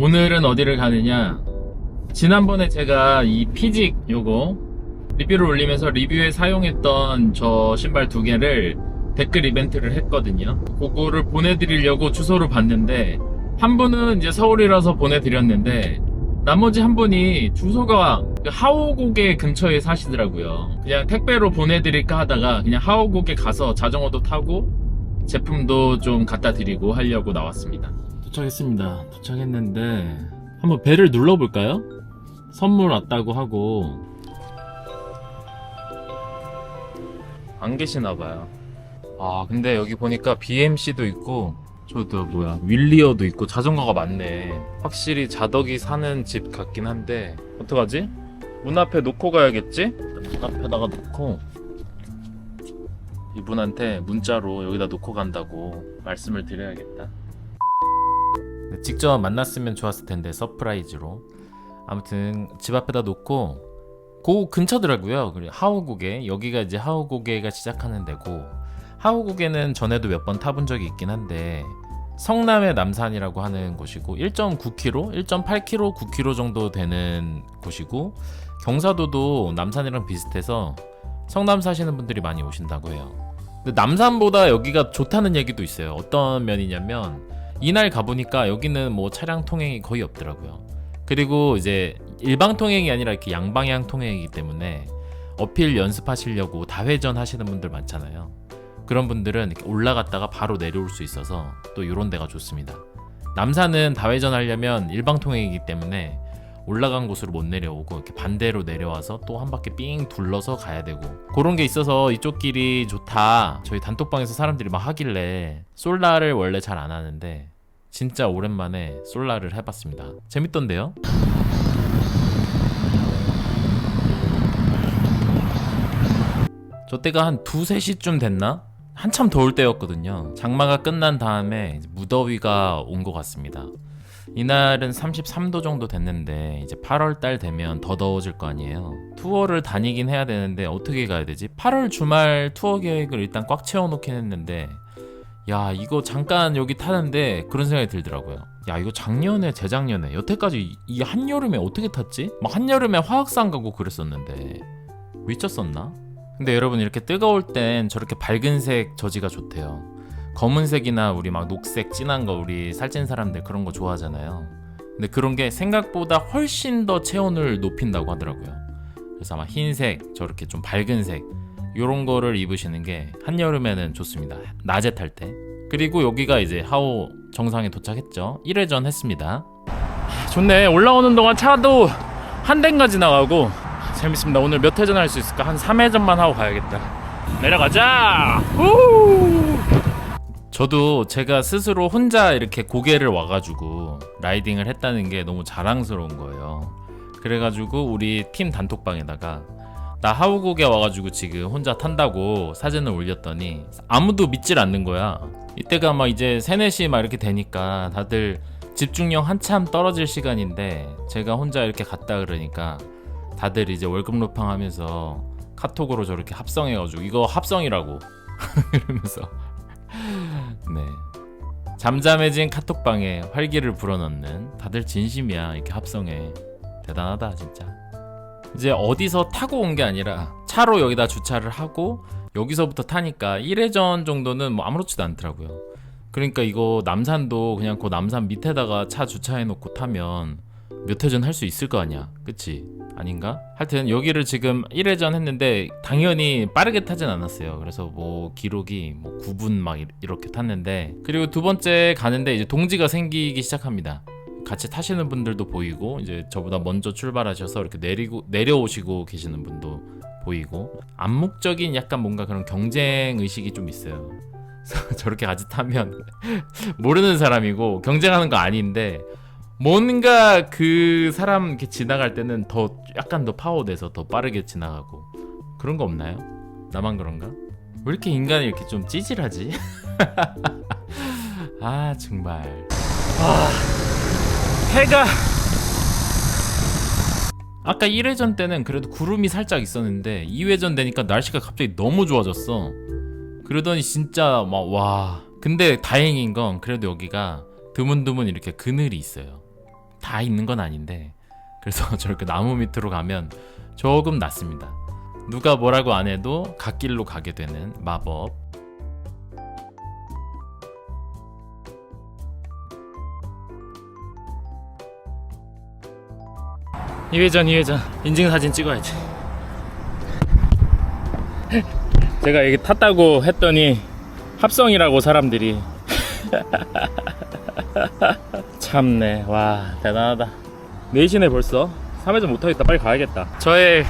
오늘은 어디를 가느냐? 지난번에 제가 이 피직 요거 리뷰를 올리면서 리뷰에 사용했던 저 신발 두 개를 댓글 이벤트를 했거든요. 그거를 보내드리려고 주소를 봤는데 한 분은 이제 서울이라서 보내드렸는데 나머지 한 분이 주소가 그 하오고개 근처에 사시더라고요. 그냥 택배로 보내드릴까 하다가 그냥 하오고개 가서 자전거도 타고 제품도 좀 갖다 드리고 하려고 나왔습니다. 도착했습니다. 도착했는데 한번 배를 눌러볼까요? 선물 왔다고 하고 안 계시나 봐요. 아 근데 여기 보니까 BMC도 있고 저도 뭐야 윌리어도 있고 자전거가 많네. 확실히 자덕이 사는 집 같긴 한데 어떡하지? 문 앞에 놓고 가야겠지? 문 앞에다가 놓고 이분한테 문자로 여기다 놓고 간다고 말씀을 드려야겠다. 네, 직접 만났으면 좋았을 텐데 서프라이즈로. 아무튼 집 앞에다 놓고 그 근처더라고요. 그리고 하우고개 여기가 이제 하우고개가 시작하는 데고 하우고개는 전에도 몇 번 타본 적이 있긴 한데 성남의 남산이라고 하는 곳이고 1.9km, 1.8km, 9km 정도 되는 곳이고 경사도도 남산이랑 비슷해서 성남 사시는 분들이 많이 오신다고 해요. 근데 남산보다 여기가 좋다는 얘기도 있어요. 어떤 면이냐면 이날 가보니까 여기는 뭐 차량 통행이 거의 없더라고요. 그리고 이제 일방 통행이 아니라 이렇게 양방향 통행이기 때문에 어필 연습하시려고 다회전 하시는 분들 많잖아요. 그런 분들은 올라갔다가 바로 내려올 수 있어서 또 이런 데가 좋습니다. 남산은 다회전 하려면 일방 통행이기 때문에 올라간 곳으로 못 내려오고 이렇게 반대로 내려와서 또 한 바퀴 삥 둘러서 가야 되고 그런 게 있어서 이쪽 길이 좋다. 저희 단톡방에서 사람들이 막 하길래 솔라를 원래 잘 안 하는데 진짜 오랜만에 솔라를 해봤습니다. 재밌던데요? 저 때가 한 두세 시쯤 됐나? 한참 더울 때였거든요. 장마가 끝난 다음에 무더위가 온 것 같습니다. 이날은 33도 정도 됐는데 이제 8월 달 되면 더 더워질 거 아니에요. 투어를 다니긴 해야 되는데 어떻게 가야 되지? 8월 주말 투어 계획을 일단 꽉 채워 놓긴 했는데 야 이거 잠깐 여기 타는데 그런 생각이 들더라고요. 야 이거 작년에 재작년에 여태까지 이 한여름에 어떻게 탔지? 막 한여름에 화학산 가고 그랬었는데 미쳤었나? 근데 여러분 이렇게 뜨거울 땐 저렇게 밝은색 저지가 좋대요. 검은색이나 우리 막 녹색 진한 거 우리 살찐 사람들 그런 거 좋아하잖아요. 근데 그런 게 생각보다 훨씬 더 체온을 높인다고 하더라고요. 그래서 아마 흰색, 저렇게 좀 밝은색 요런 거를 입으시는 게 한여름에는 좋습니다. 낮에 탈 때. 그리고 여기가 이제 하오 정상에 도착했죠. 1회전 했습니다. 좋네. 올라오는 동안 차도 한 대인가 지나가고 재밌습니다. 오늘 몇 회전 할 수 있을까? 한 3회전만 하고 가야겠다. 내려가자! 우! 저도 제가 스스로 혼자 이렇게 고개를 와가지고 라이딩을 했다는 게 너무 자랑스러운 거예요. 그래가지고 우리 팀 단톡방에다가 나 하우곡에 와가지고 지금 혼자 탄다고 사진을 올렸더니 아무도 믿질 않는 거야. 이때가 막 이제 3, 4시 막 이렇게 되니까 다들 집중력 한참 떨어질 시간인데 제가 혼자 이렇게 갔다 그러니까 다들 이제 월급 로팡 하면서 카톡으로 저렇게 합성해가지고 이거 합성이라고 이러면서 네. 잠잠해진 카톡방에 활기를 불어넣는 다들 진심이야. 이렇게 합성해. 대단하다 진짜. 이제 어디서 타고 온 게 아니라 차로 여기다 주차를 하고 여기서부터 타니까 1회전 정도는 뭐 아무렇지도 않더라고요. 그러니까 이거 남산도 그냥 그 남산 밑에다가 차 주차해 놓고 타면 몇 회전 할 수 있을 거 아니야. 그치? 아닌가? 하여튼 여기를 지금 1회전 했는데 당연히 빠르게 타진 않았어요. 그래서 뭐 기록이 뭐 9분 막 이- 이렇게 탔는데 그리고 두 번째 가는데 이제 동지가 생기기 시작합니다. 같이 타시는 분들도 보이고 이제 저보다 먼저 출발하셔서 이렇게 내리고 내려오시고 계시는 분도 보이고 암묵적인 약간 뭔가 그런 경쟁 의식이 좀 있어요. 저렇게 같이 타면 모르는 사람이고 경쟁하는 거 아닌데 뭔가 그 사람 이렇게 지나갈 때는 더 약간 더 파워 내서 더 빠르게 지나가고 그런 거 없나요? 나만 그런가? 왜 이렇게 인간이 이렇게 좀 찌질하지? 아 정말 아 해가 아까 1회전 때는 그래도 구름이 살짝 있었는데 2회전 되니까 날씨가 갑자기 너무 좋아졌어 그러더니 진짜 막 와 근데 다행인 건 그래도 여기가 드문드문 이렇게 그늘이 있어요 다 있는 건 아닌데 그래서 저렇게 나무 밑으로 가면 조금 낫습니다. 누가 뭐라고 안 해도 갓길로 가게 되는 마법. 이 회전 이 회전 인증사진 찍어야지. 제가 여기 탔다고 했더니 합성이라고 사람들이 참네. 와 대단하다. 4시네 벌써 3회전 못하겠다. 빨리 가야겠다. 저의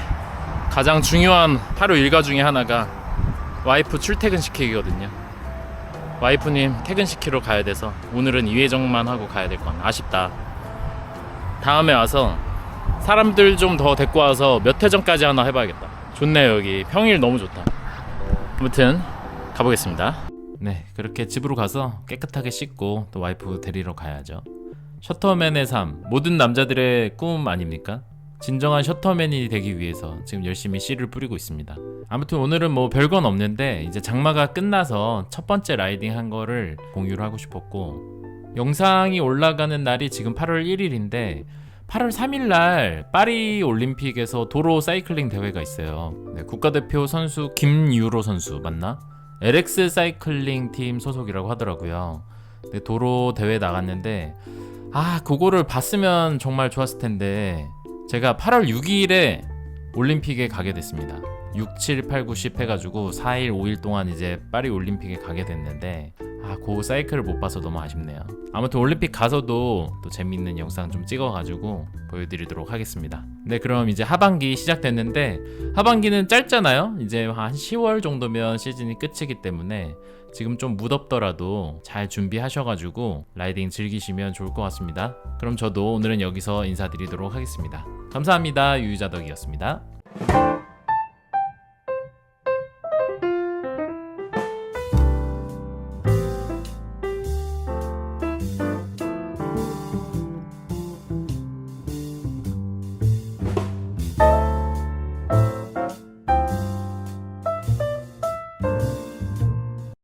가장 중요한 하루 일과 중에 하나가 와이프 출퇴근 시키기거든요. 와이프님 퇴근시키러 가야 돼서 오늘은 2회전만 하고 가야 될 건 아쉽다. 다음에 와서 사람들 좀 더 데리고 와서 몇 회전까지 하나 해봐야겠다. 좋네요 여기. 평일 너무 좋다. 아무튼 가보겠습니다. 네 그렇게 집으로 가서 깨끗하게 씻고 또 와이프 데리러 가야죠 셔터맨의 삶 모든 남자들의 꿈 아닙니까? 진정한 셔터맨이 되기 위해서 지금 열심히 씨를 뿌리고 있습니다. 아무튼 오늘은 뭐 별건 없는데 이제 장마가 끝나서 첫 번째 라이딩 한 거를 공유를 하고 싶었고 영상이 올라가는 날이 지금 8월 1일인데 8월 3일 날 파리 올림픽에서 도로 사이클링 대회가 있어요. 네, 국가대표 선수 김유로 선수 맞나? LX 사이클링 팀 소속이라고 하더라고요. 네, 도로 대회 나갔는데 아 그거를 봤으면 정말 좋았을 텐데 제가 8월 6일에 올림픽에 가게 됐습니다. 6, 7, 8, 9, 10 해가지고 4일, 5일 동안 이제 파리 올림픽에 가게 됐는데 아, 그 사이클을 못 봐서 너무 아쉽네요. 아무튼 올림픽 가서도 또 재밌는 영상 좀 찍어가지고 보여드리도록 하겠습니다. 네, 그럼 이제 하반기 시작됐는데 하반기는 짧잖아요. 이제 한 10월 정도면 시즌이 끝이기 때문에 지금 좀 무덥더라도 잘 준비하셔가지고 라이딩 즐기시면 좋을 것 같습니다. 그럼 저도 오늘은 여기서 인사드리도록 하겠습니다. 감사합니다. 유유자덕이었습니다.